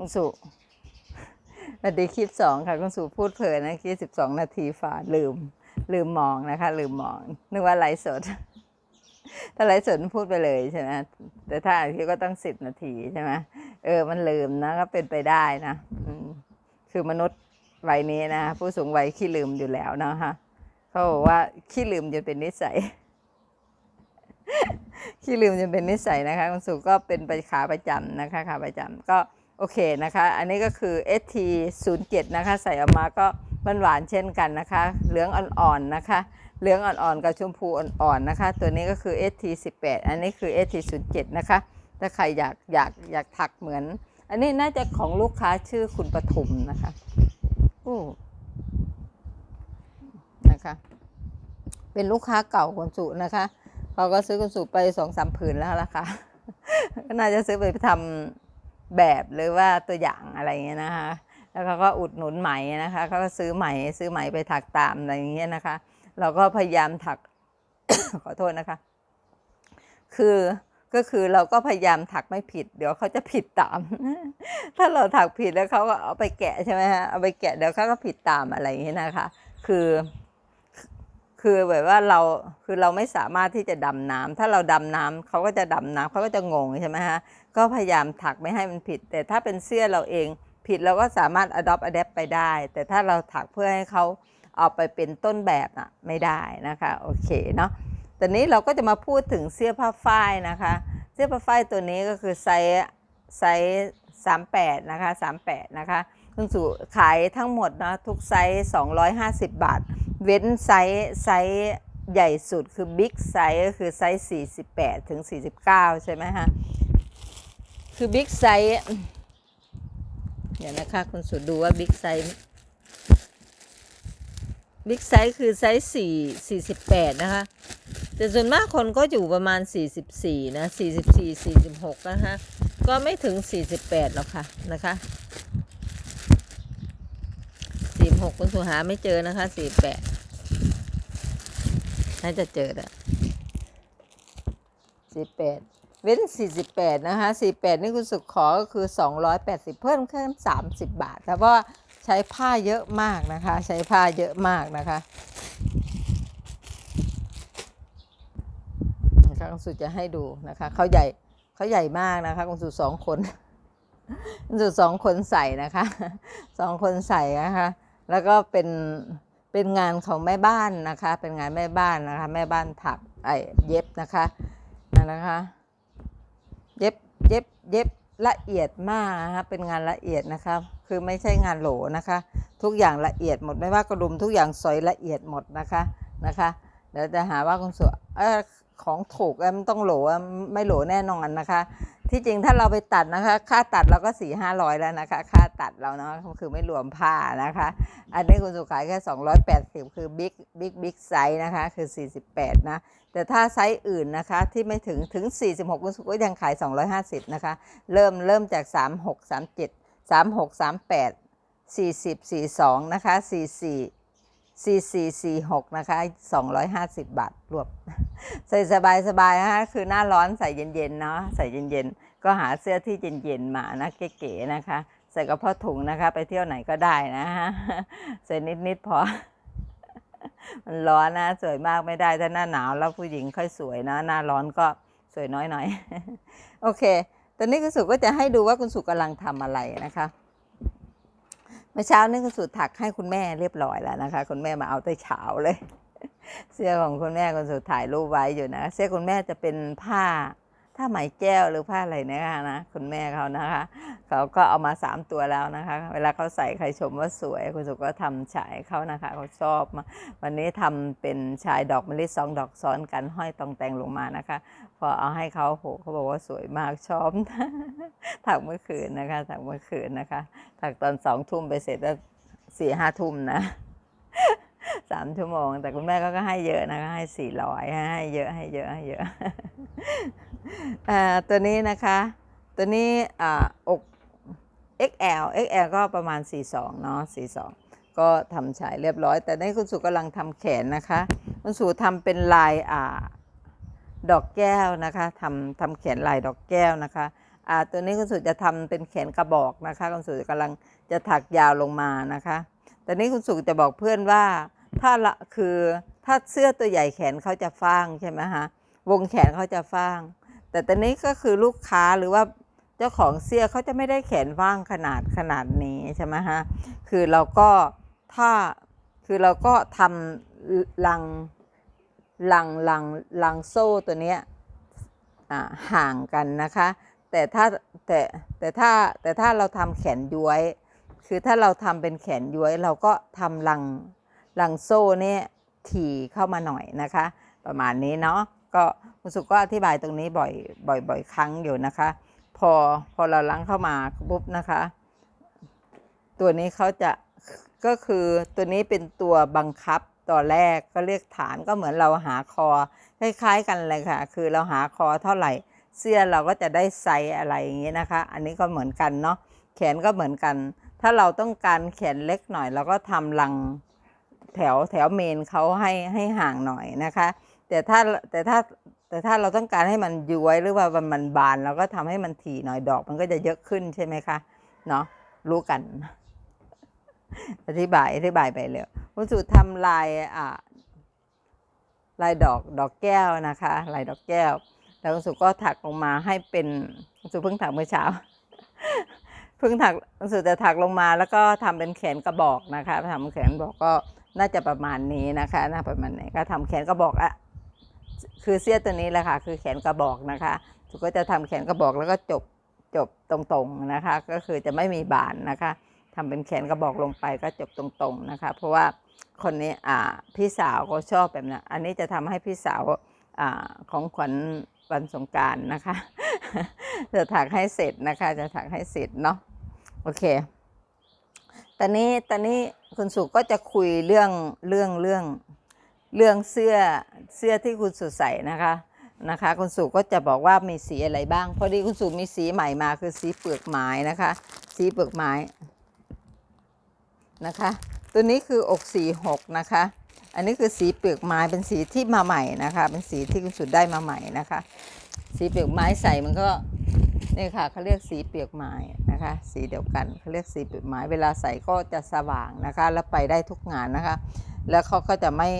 คุณสุสวัสดีคลิปสองค่ะคุณสุพูดเพลินนะคลิปสิบสองนาทีฝ่าลืม ลืมมองนะคะ ลืมมอง นึกว่าไลฟ์สด ถ้าไลฟ์สดพูดไปเลยใช่ไหมแต่ถ้าอัดคลิปก็ต้องสิบนาทีใช่ไหมเออมันลืมนะก็เป็นไปได้นะคือมนุษย์วัยนี้นะผู้สูงวัยขี้ลืมอยู่แล้วนะคะเขาบอกว่าขี้ลืมจนเป็นนิสัยขี้ลืมจนเป็นนิสัยนะคะคุณสุก็เป็นไปขาประจำนะคะขาประจำก็ โอเคนะคะ อันนี้ก็คือ ST 0 7 นะคะ ใส่ออกมาก็มันหวานเช่นกันนะคะ เหลืองอ่อนๆนะคะ เหลืองอ่อนๆกับชมพูอ่อนๆนะคะ ตัวนี้ก็คือ ST 18 อันนี้คือ ST 0 7 นะคะ ถ้าใครอยากอยากอยากถักเหมือน อันนี้น่าจะของลูกค้าชื่อคุณปทุมนะคะอู้นะคะ เป็นลูกค้าเก่าคุณสุนะคะเขาก็ซื้อคุณสุไปสองสามผืนแล้วล่ะค่ะ ก็น่าจะซื้อไปทำ แบบหรือว่าตัวอย่างอะไรเงี้ยนะคะ แล้วเขาก็อุดหนุนไหมนะคะเขาก็ซื้อไหมซื้อไหมไปถักตามอะไรเงี้ยนะคะ เราก็พยายามถัก ขอโทษนะคะ คือก็คือเราก็พยายามถักไม่ผิด เดี๋ยวเขาจะผิดตาม ถ้าเราถักผิดแล้วเขาก็เอาไปแกะใช่ไหมฮะเอาไปแกะเดี๋ยวเขาก็ผิดตามอะไรอย่างเงี้ยนะคะ คือ คือแบบว่าเราคือเราไม่สามารถที่จะดำน้ำถ้าเราดำน้ำเขาก็จะดำน้ำเขาก็จะงงใช่ไหมฮะก็พยายามถักไม่ให้มันผิด แต่ถ้าเป็นเสื้อเราเองผิดเราก็สามารถ adopt adapt ไปได้ แต่ถ้าเราถักเพื่อให้เขาเอาไปเป็นต้นแบบน่ะไม่ได้นะคะโอเคเนาะตอนนี้เราก็จะมาพูดถึงเสื้อผ้าฝ้ายนะคะ เสื้อผ้าฝ้ายตัวนี้ก็คือไซส์ไซส์38นะคะ38นะคะคุณสุขายทั้งหมดนะทุกไซส์250 บาท เว้นไซส์ไซส์ใหญ่สุดคือบิ๊กไซส์ก็คือไซส์48 ถึง 49 ใช่ไหมฮะ คือบิ๊กไซส์เดี๋ยวนะคะ คุณสุดดูว่าบิ๊กไซส์บิ๊กไซส์คือไซส์4 48 นะคะ แต่ส่วนมากคนก็อยู่ประมาณ 44 นะ 44 46 นะคะ ก็ไม่ถึง 48 หรอกค่ะนะคะ46คุณสุหาไม่เจอนะคะ 48 น่าจะเจอแล้ว48เว้น48นะคะ48นี่คุณสุขขอก็คือ280เพิ่มขึ้น30บบาทแต่ว่าใช้ผ้าเยอะมากนะคะ ใช้ผ้าเยอะมากนะคะนะคะคุณสุจะให้ดูนะคะเขาใหญ่เขาใหญ่มากนะคะคุณสุสองคนคุณสุสองคนใส่นะคะสองคนใส่นะคะ แล้วก็เป็น เป็นงานของแม่บ้านนะคะ เป็นงานแม่บ้านนะคะ แม่บ้านถักไอเย็บนะคะนะคะ เย็บเย็บเย็บละเอียดมากนะคะเป็นงานละเอียดนะคะคือไม่ใช่งานโหลนะคะ ทุกอย่างละเอียดหมดไม่ว่ากระดุมทุกอย่างสอยละเอียดหมดนะคะนะคะเดี๋ยวจะหาว่าคุณสุเออของถูกมันต้องโหลไม่โหลแน่นอนนะคะ ที่จริงถ้าเราไปตัดนะคะ ค่าตัดเราก็สี่ห้าร้อยแล้วนะคะ ค่าตัดเราเนาะคือไม่รวมผ้านะคะ อันนี้คุณสุขายแค่280คือบิ๊กบิ๊กบิ๊กไซส์นะคะ คือ48นะ แต่ถ้าไซส์อื่นนะคะที่ไม่ถึงถึง46คุณสุก็ยังขาย250นะคะ เริ่มเริ่มจาก36 37 36 38 40 42นะคะ44 4446 นะคะ 250 บาท รวม ใส่สบายๆนะคะคือหน้าร้อนใส่เย็นๆเนาะใส่เย็นๆ ก็หาเสื้อที่เย็นๆมานะเก๋ๆนะคะ ใส่กระเพาะถุงนะคะ ไปเที่ยวไหนก็ได้นะฮะใส่นิดๆพอ มันร้อนนะ สวยมากไม่ได้ถ้าหน้าหนาวแล้วผู้หญิงค่อยสวยนะ หน้าร้อนก็สวยน้อยหน่อยโอเค ตอนนี้คุณสุก็จะให้ดูว่าคุณสุกำลังทำอะไรนะคะ มื่อเช้านี้คุณสุถักให้คุณแม่เรียบร้อยแล้วนะคะ คุณแม่มาเอาแต่เช้าเลย เสื้อของคุณแม่คุณสุดถ่ายรูปไว้อยู่นะ เสื้อคุณแม่จะเป็นผ้า ผ้าไหมแก้วหรือผ้าอะไรเนะคะนะคุณแม่เขานะคะเขาก็เอามาสามตัวแล้วนะคะ เวลาเขาใส่ใครชมว่าสวยคุณสุก็ทำฉายเขานะคะเขาชอบมาวันนี้ทำเป็นชายดอกมะลิสองดอกซ้อนกันห้อยตองแต่งลงมานะคะ พอเอาให้เขาโหเขาบอกว่าสวยมากชอบถักเมื่อคืนนะคะถักเมื่อคืนนะคะถักตอนสองทุ่มไปเสร็จแล้วสี่ห้าทุ่มนะ สามชั่วโมง แต่คุณแม่ก็ให้เยอะนะคะให้สี่ร้อยให้เยอะให้เยอะให้เยอะอ่าตัวนี้นะคะ ตัวนี้ออก XL XL ก็ประมาณ 42 เนาะ42 ก็ทำฉายเรียบร้อย แต่นี่คุณสุกำลังทำแขนนะคะ คุณสุทำเป็นลายอ่าดอกแก้วนะคะทำทำแขนลายดอกแก้วนะคะอ่าตัวนี้คุณสุจะทำเป็นแขนกระบอกนะคะ คุณสุกำลังจะถักยาวลงมานะคะ ตอนนี้คุณสุจะบอกเพื่อนว่า ถ้าละคือถ้าเสื้อตัวใหญ่แขนเขาจะฟ้างใช่ไหมฮะวงแขนเขาจะฟ้าง แต่ตอนนี้ก็คือลูกค้าหรือว่าเจ้าของเสื้อเขาจะไม่ได้แขนว่างขนาดขนาดนี้ใช่ไหมฮะคือเราก็ถ้าคือเราก็ทำลังลังลังลังโซ่ตัวเนี้ยห่างกันนะคะ แต่ถ้าแต่แต่ถ้าแต่ถ้าเราทำแขนย้วย คือถ้าเราทำเป็นแขนย้วยเราก็ทำลัง ลังโซ่เนี่ยถี่เข้ามาหน่อยนะคะ ประมาณนี้เนาะก็คุณสุก็อธิบายตรงนี้บ่อยบ่อยบ่อยครั้งอยู่นะคะ พอพอเราลังเข้ามาปุ๊บนะคะ ตัวนี้เขาจะก็คือตัวนี้เป็นตัวบังคับตอนแรกก็เรียกฐานก็เหมือนเราหาคอคล้ายๆกันเลยค่ะ คือเราหาคอเท่าไหร่ เสื้อเราก็จะได้ไซส์อะไรอย่างนี้นะคะ อันนี้ก็เหมือนกันเนาะแขนก็เหมือนกัน ถ้าเราต้องการแขนเล็กหน่อยเราก็ทำลัง แถวแถวเมนเขาให้ให้ห่างหน่อยนะคะ แต่ถ้าแต่ถ้าแต่ถ้าเราต้องการให้มันย้วยหรือว่ามันมันบานเราก็ทำให้มันถี่หน่อยดอก มันก็จะเยอะขึ้นใช่ไหมคะเนาะรู้กัน อธิบายอธิบายไปเลยคุณสุทำลายอ่าลายดอกดอกแก้วนะคะลายดอกแก้ว แล้วคุณสุก็ถักลงมาให้เป็นคุณสุเพิ่งถักเมื่อเช้าเพิ่งถักคุณสุจะถักลงมาแล้วก็ทำเป็นแขนกระบอกนะคะทำแขนกระบอกก็ น่าจะประมาณนี้นะคะน่าประมาณนี้ก็ทำแขนกระบอกอะคือเสื้อตัวนี้แหละค่ะ คือแขนกระบอกนะคะสุก็จะทำแขนกระบอกแล้วก็จบจบตรงๆนะคะ ก็คือจะไม่มีบานนะคะทำเป็นแขนกระบอกลงไปก็จบตรงๆนะคะ เพราะว่าคนนี้อ่าพี่สาวเขาชอบแบบนั้นอันนี้จะทำให้พี่สาวอ่าของขวัญวันสงการนะคะ จะถักให้เสร็จนะคะ จะถักให้เสร็จเนาะโอเค ตอนนี้ตอนนี้คุณสุก็จะคุยเรื่องเรื่องเรื่องเรื่องเสื้อเสื้อที่คุณสุใส่นะคะนะคะ คุณสุก็จะบอกว่ามีสีอะไรบ้าง พอดีคุณสุมีสีใหม่มาคือสีเปลือกไม้นะคะ สีเปลือกไม้นะคะ ตัวนี้คืออกสีหกนะคะ อันนี้คือสีเปลือกไม้เป็นสีที่มาใหม่นะคะ เป็นสีที่คุณสุได้มาใหม่นะคะ สีเปลือกไม้ใส่มันก็ นี่ค่ะเขาเรียกสีเปลือกไม้นะคะ สีเดียวกันเขาเรียกสีเปลือกไม้เวลาใส่ก็จะสว่างนะคะ แล้วไปได้ทุกงานนะคะ แล้วเขาก็จะไม่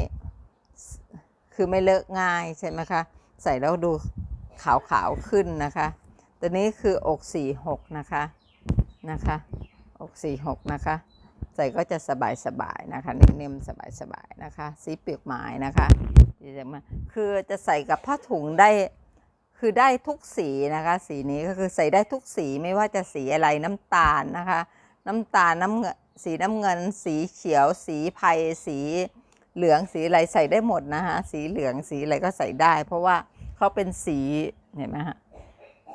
คือไม่เลอะง่ายใช่ไหมคะใส่แล้วดูขาวๆขึ้นนะคะ ตัวนี้คืออกสี่หกนะคะนะคะ อกสี่หกนะคะ ใส่ก็จะสบายสบายๆนะคะเนิ่มๆสบายสบายๆนะคะ สีเปลือกไม้นะคะจังมาคือจะใส่กับผ้าถุงได้ คือได้ทุกสีนะคะ สีนี้ก็คือใส่ได้ทุกสีไม่ว่าจะสีอะไรน้ำตาลนะคะ น้ำตาลน้ำเงินสีน้ำเงิน สีเขียว สีไพรสีเหลืองสีอะไรใส่ได้หมดนะคะสีเหลืองสีอะไรก็ใส่ได้ เพราะว่าเขาเป็นสีเห็นไหมฮะ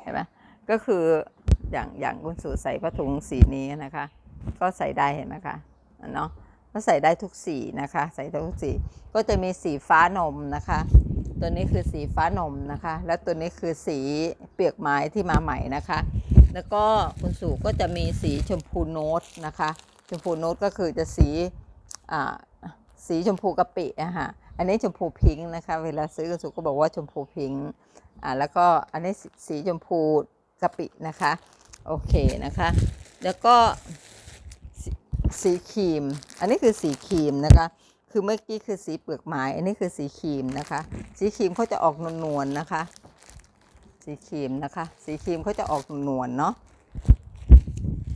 เห็นไหมก็คืออย่างอย่างคุณสูใส่ผ้าถุงสีนี้นะคะ ก็ใส่ได้เห็นไหมคะเนาะก็ใส่ได้ทุกสีนะคะ ใส่ได้ทุกสีก็จะมีสีฟ้านมนะคะ ตัวนี้คือสีฟ้านมนะคะ และตัวนี้คือสีเปียกไม้ที่มาใหม่นะคะ แล้วก็คุณสู่ก็จะมีสีชมพูโน้ตนะคะ ชมพูโน้ตก็คือจะสีอ่าสีชมพูกะปิอะค่ะอันนี้ชมพูพิงค์นะคะ เวลาซื้อคุณสู่ก็บอกว่าชมพูพิงค์อ่าแล้วก็อันนี้สีชมพูกะปินะคะโอเคนะคะ แล้วก็สีครีม อันนี้คือสีครีมนะคะ คือเมื่อกี้คือสีเปลือกไม้ อันนี้คือสีครีมนะคะ สีครีมเขาจะออกนวลๆนะคะ สีครีมนะคะ สีครีมเขาจะออกนวลเนาะ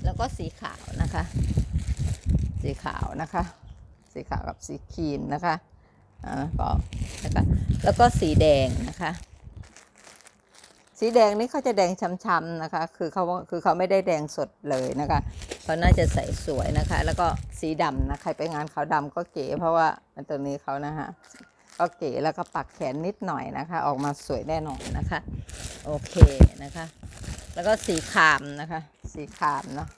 แล้วก็สีขาวนะคะ สีขาวนะคะ สีขาวกับสีครีมนะคะอ่าก็นะคะแล้วก็สีแดงนะคะ สีแดงนี่เขาจะแดงช้ำๆนะคะ คือเขาคือเขาไม่ได้แดงสดเลยนะคะ เขาน่าจะใส่สวยนะคะ แล้วก็สีดำนะใครไปงานขาวดำก็เก๋เพราะว่าตัวนี้เขานะฮะก็เก๋แล้วก็ปักแขนนิดหน่อยนะคะ ออกมาสวยแน่นอนนะคะ โอเคนะคะ แล้วก็สีครามนะคะ สีครามเนาะ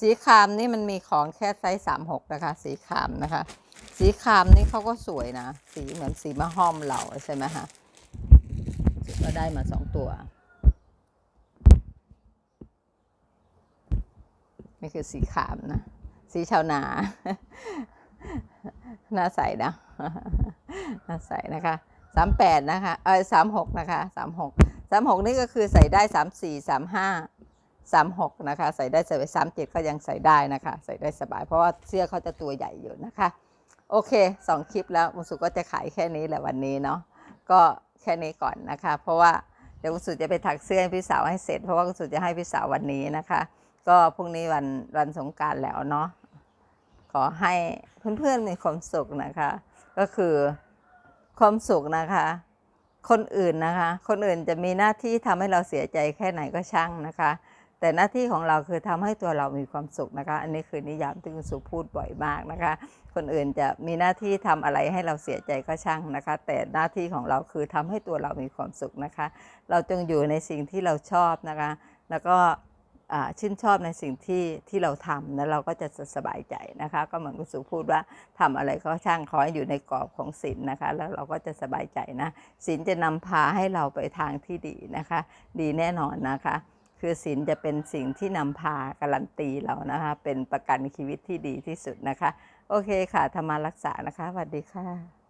สีครามนี่มันมีของแค่ไซส์สามหกนะคะ สีครามนะคะ สีครามนี่เขาก็สวยนะ สีเหมือนสีมะฮอมเราใช่ไหมคะก็ได้มาสองตัว นี่คือสีขามนะ สีชาวนาน่าใส่นะน่าใส่นะคะสามแปดนะคะ เออสามหกนะคะสามหกสามหกนี่ก็คือใส่ได้สามสี่สามห้าสามหกนะคะ ใส่ได้ใสบายสามเจ็ดก็ยังใส่ได้นะคะ ใส่ได้สบาย เพราะว่าเสื้อเขาจะตัวใหญ่อยู่นะคะ โอเคสองคลิปแล้วมุสุก็จะขายแค่นี้แหละวันนี้เนาะ ก็แค่นี้ก่อนนะคะ เพราะว่าเดี๋ยวมุสุจะไปถักเสื้อให้พี่สาวให้เสร็จ เพราะว่ามุสุจะให้พี่สาววันนี้นะคะ ก็พรุ่งนี้วันวันสงการแล้วเนาะขอให้เพื่อนๆมีความสุขนะคะ ก็คือความสุขนะคะ คนอื่นนะคะ คนอื่นจะมีหน้าที่ทำให้เราเสียใจแค่ไหนก็ช่างนะคะ แต่หน้าที่ของเราคือทำให้ตัวเรามีความสุขนะคะ อันนี้คือนิยามที่คุณสุพูดบ่อยมากนะคะ คนอื่นจะมีหน้าที่ทำอะไรให้เราเสียใจก็ช่างนะคะ แต่หน้าที่ของเราคือทำให้ตัวเรามีความสุขนะคะ เราจงอยู่ในสิ่งที่เราชอบนะคะ แล้วก็ ชื่นชอบในสิ่งที่ที่เราทำแล้วเราก็จะสบายใจนะคะ ก็เหมือนคุณสุพูดว่าทำอะไรก็ช่างขอให้อยู่ในกรอบของศีลนะคะ แล้วเราก็จะสบายใจนะศีลจะนำพาให้เราไปทางที่ดีนะคะ ดีแน่นอนนะคะ คือศีลจะเป็นสิ่งที่นำพาการันตีเรานะคะ เป็นประกันชีวิตที่ดีที่สุดนะคะ โอเคค่ะธรรมารักษานะคะสวัสดีค่ะ